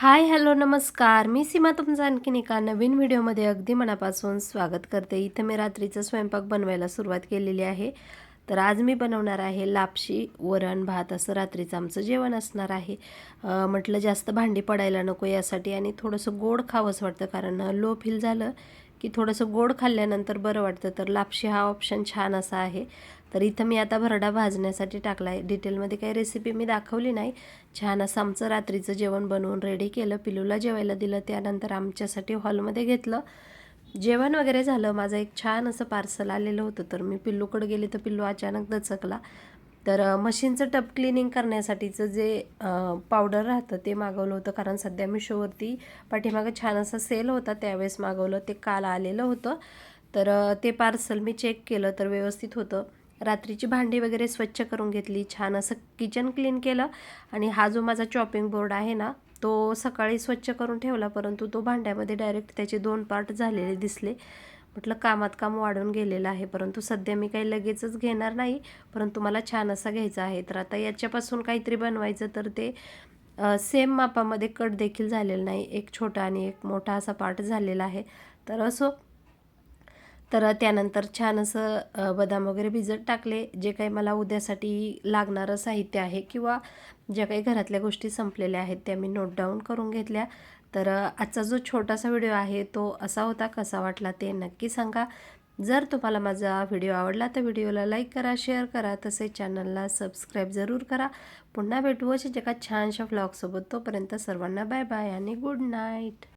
Hi hello नमस्कार. मी सीमा तुमचं आणखीन एका नवीन व्हिडिओमध्ये अगदी मनापासून स्वागत करते. इथं मी रात्रीचा स्वयंपाक बनवायला सुरुवात केलेली आहे. तर आज मी बनवणार आहे लापशी वरण भात असं रात्रीचं आमचं जेवण असणार आहे. म्हटलं जास्त भांडी पडायला नको यासाठी आणि थोडंसं गोड खावंच वाटतं कारण लो फील झालं. की थोडंसं गोड खाल्ल्यानंतर बरं वाटतं. तर लापशी हा ऑप्शन छान असा आहे. तर इथं मी आता भरडा भाजण्यासाठी टाकला आहे डिटेलमध्ये काही रेसिपी मी दाखवली नाही. छान असं आमचं रात्रीचं जेवण बनवून रेडी केलं. पिलूला जेवायला दिलं. त्यानंतर आमच्यासाठी हॉलमध्ये घेतलं. जेवण वगैरे झालं. माझं एक छान असं पार्सल आलेलं होतं. तर मी पिल्लूकडे गेले तर पिल्लू अचानक दचकला. तर मशीनचं टप क्लिनिंग करण्यासाठीचं जे पावडर राहतं ते मागवलं होतं. कारण सध्या मिशोवरती पाठीमागं छान असा सेल होता. त्यावेळेस मागवलं ते काल आलेलं होतं. तर ते पार्सल मी चेक केलं तर व्यवस्थित होतं. रात्रीची भांडी वगैरे स्वच्छ करून घेतली. छान असं किचन क्लीन केलं. आणि हा जो माझा चॉपिंग बोर्ड आहे ना तो सकाळी स्वच्छ करून ठेवला. परंतु तो भांड्यामध्ये डायरेक्ट त्याचे दोन पार्ट झालेले दिसले. म्हटलं कामात काम वाढून गेलेलं आहे. परंतु सध्या मी काही लगेचच घेणार नाही. परंतु मला छान असा घ्यायचा आहे. तर आता याच्यापासून काहीतरी बनवायचं तर ते सेम मापामध्ये कट देखील झालेलं नाही. एक छोटा आणि एक मोठा असा पार्ट झालेला आहे. तर असो तर त्यानंतर छान असं बदाम वगैरे भिजत टाकले. जे काही मला उद्यासाठी लागणारं साहित्य आहे किंवा ज्या काही घरातल्या गोष्टी संपलेल्या आहेत त्या मी नोट डाऊन करून घेतल्या. तर आजचा जो छोटासा व्हिडिओ आहे तो असा होता. कसा वाटला ते नक्की सांगा. जर तुम्हाला माझा व्हिडिओ आवडला तर व्हिडिओला लाईक करा शेअर करा. तसेच चॅनलला सबस्क्राईब जरूर करा. पुन्हा भेटू अशा एका छानशा व्लॉगसोबत तोपर्यंत सर्वांना बाय बाय आणि गुड नाईट